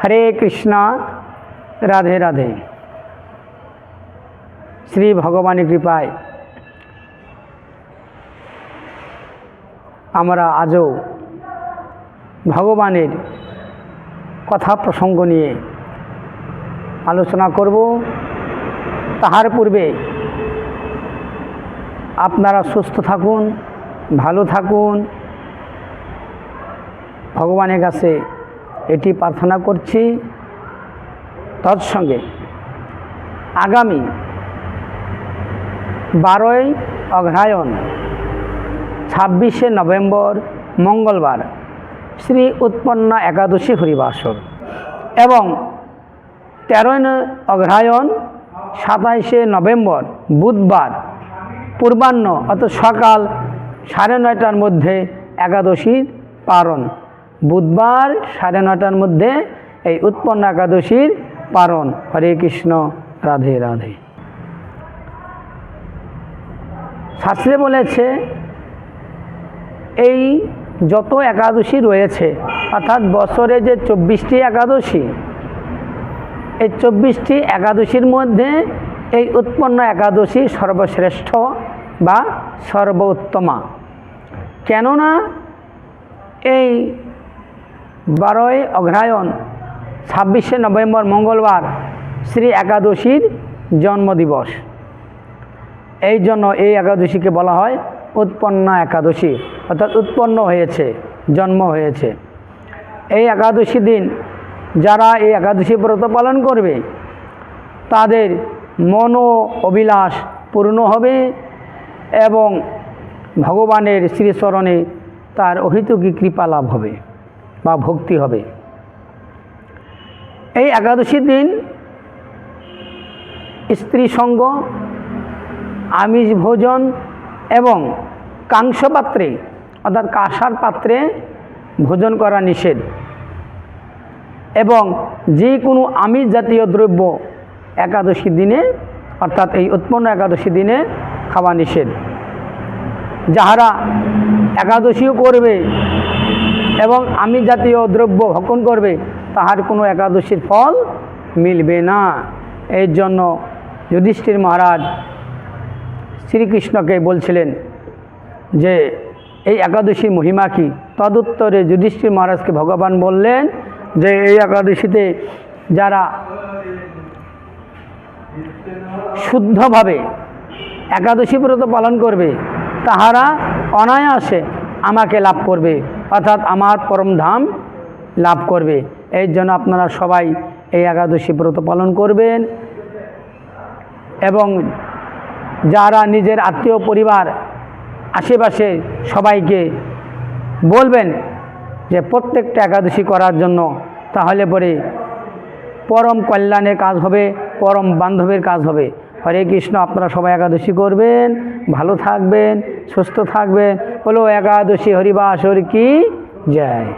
হরে কৃষ্ণ, রাধে রাধে। শ্রী ভগবানের কৃপায় আমরা আজও ভগবানের কথা প্রসঙ্গ নিয়ে আলোচনা করব। তাহার পূর্বে আপনারা সুস্থ থাকুন, ভালো থাকুন। ভগবানের কাছে এটি প্রার্থনা করছি তৎসঙ্গে। আগামী বারোই অগ্রহায়ণ, ছাব্বিশে নভেম্বর, মঙ্গলবার, শ্রী উৎপন্ন একাদশী হরিবাসর এবং তেরোই অগ্রহায়ণ, সাতাইশে নভেম্বর, বুধবার, পূর্বাহ্ন অর্থাৎ সকাল সাড়ে নয়টার মধ্যে একাদশীর পারণ বুধবার সাড়ে নটার মধ্যে এই উৎপন্ন একাদশীর পারণ হরে কৃষ্ণ, রাধে রাধে। শাস্ত্রে বলেছে, এই যত একাদশী রয়েছে, অর্থাৎ বছরে যে চব্বিশটি একাদশী, এই চব্বিশটি একাদশীর মধ্যে এই উৎপন্ন একাদশী সর্বশ্রেষ্ঠ বা সর্বোত্তমা। কেননা এই বারোই অগ্রহায়ণ, ছাব্বিশে নভেম্বর মঙ্গলবার শ্রী একাদশীর জন্মদিবস। এই জন্য এই একাদশীকে বলা হয় উৎপন্ন একাদশী, অর্থাৎ উৎপন্ন হয়েছে, জন্ম হয়েছে। এই একাদশী দিন যারা এই একাদশী ব্রত পালন করবে, তাদের মন অভিলাষ পূর্ণ হবে এবং ভগবানের শ্রীচরণে তার অহিতুকী কৃপা লাভ হবে। বা ভক্তি হবে। এই একাদশীর দিন স্ত্রী সঙ্গ, আমিষ ভোজন এবং কাংস পাত্রে, অর্থাৎ কাঁসার পাত্রে ভোজন করা নিষেধ। এবং যে কোনো আমিষ জাতীয় দ্রব্য একাদশী দিনে, অর্থাৎ এই উৎপন্ন একাদশী দিনে খাওয়া নিষেধ। যাহারা একাদশীও করবে এবং আমি জাতীয় দ্রব্য ভক্ষণ করবে, তাহার কোনো একাদশীর ফল মিলবে না। এর জন্য যুধিষ্ঠির মহারাজ শ্রীকৃষ্ণকে বলছিলেন যে, এই একাদশীর মহিমা কি? তদুত্তরে যুধিষ্ঠির মহারাজকে ভগবান বললেন যে, এই একাদশীতে যারা শুদ্ধভাবে একাদশী ব্রত পালন করবে, তাহারা অনায়াসে আমাকে লাভ করবে, অর্থাৎ আমার পরম ধাম লাভ করবে। এই জন্য আপনারা সবাই এই একাদশী ব্রত পালন করবেন এবং যারা নিজের আত্মীয় পরিবার, আশেপাশে সবাইকে বলবেন যে প্রত্যেকটা একাদশী করার জন্য, তাহলে পরে পরম কল্যাণের কাজ হবে, পরম বান্ধবের কাজ হবে। হরে কৃষ্ণ, আপনারা সবাই একাদশী করবেন, ভালো থাকবেন, সুস্থ থাকবেন বলো একাদশী হরিবাসর কি? জয়।